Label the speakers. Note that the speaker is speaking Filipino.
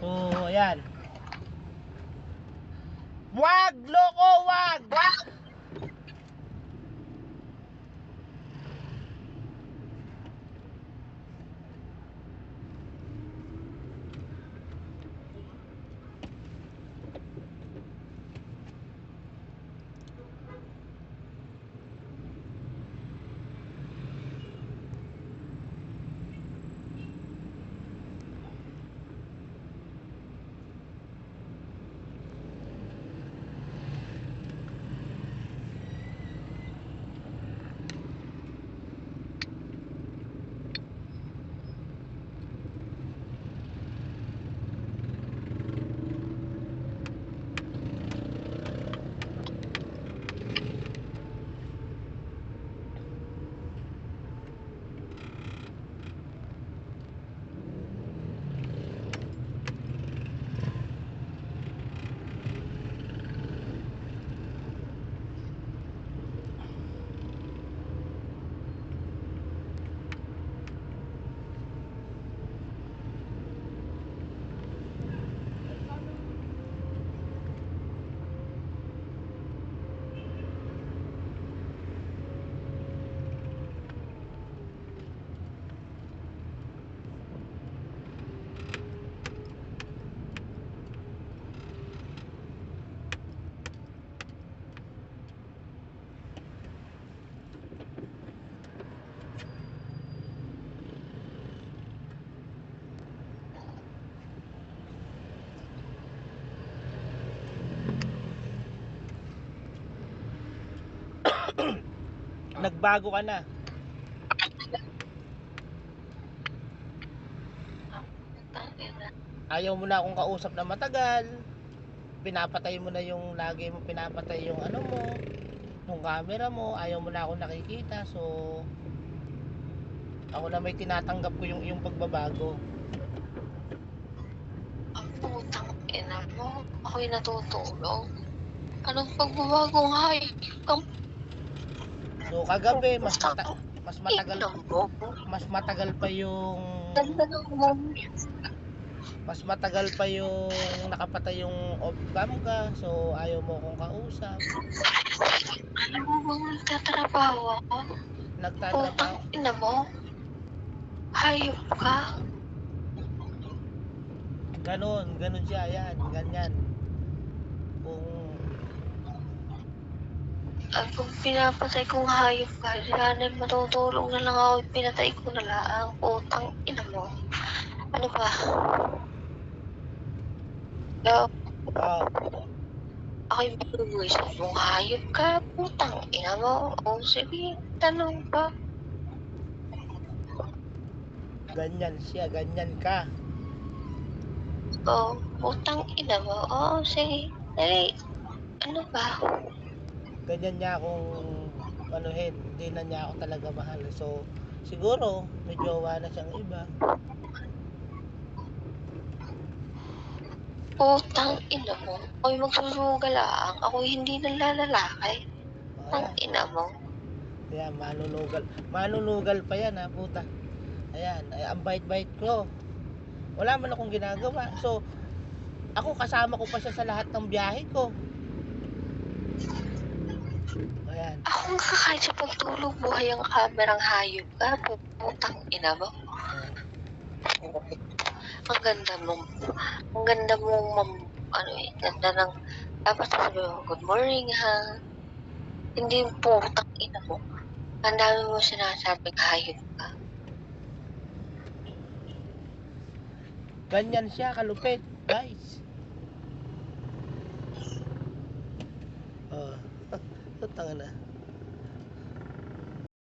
Speaker 1: So, ayan. Wag, loko, wag! Nagbago ka na. Ayaw mo na akong kausap na matagal. Pinapatay mo na yung lagi mo pinapatay yung ano mo, yung camera mo. Ayaw mo na akong nakikita. So, ako na may tinatanggap ko yung yung pagbabago.
Speaker 2: Ang putang ina mo. Ako'y natutulog. Anong pagbabagong hay? Ang
Speaker 1: So, kagabi mas mata mas matagal mas matagal pa yung mas matagal pa yung nakapatay yung off cam ka. So, ayaw mo akong kausap.
Speaker 2: Alam mo bang nagtatrabaho ako?
Speaker 1: Nagtatrabaho.
Speaker 2: Putang ina mo. Hayop ka.
Speaker 1: Ganon, ganon siya, yan, ganyan. Kung,
Speaker 2: At kung pinapatay kong hayop ka, sana matutulog na lang ako. Pinatay ko na lang. Putang ina mo. Ano ba? Yo,
Speaker 1: ah,
Speaker 2: ako'y mag-uwisip mong hayop ka. Putang ina mo. O sige, tanong ba?
Speaker 1: ganyan siya, ganyan ka.
Speaker 2: O, putang ina mo. O, sige. Dali. Ano ba?
Speaker 1: Ganyan niya akong, anuhin, hindi na niya ako talaga mahal. So, siguro, may jowa na siyang iba.
Speaker 2: Putang ina mo. Ako'y magsusuga lang. Ako hindi nalalaki. Ang
Speaker 1: Ayan,
Speaker 2: ina mo.
Speaker 1: ayan, manunugal. Manunugal pa yan, ha, puta. Ayan, ay, ang bait-bait ko. Wala man akong ginagawa. So, ako kasama ko pa siya sa lahat ng biyahe ko. Ayan.
Speaker 2: Ako nga kahit sa pagtulog buhay ang kamerang hayop ka. Putang ina mo. Ang ganda mo. Ang ganda mo, mam, ano eh, ganda ng, dapat sabi mo, good morning ha. Hindi yung putang ina mo. Ang dami mo sinasabing hayop ka.
Speaker 1: Ganyan siya, kalupit, guys. Oh, tanga na.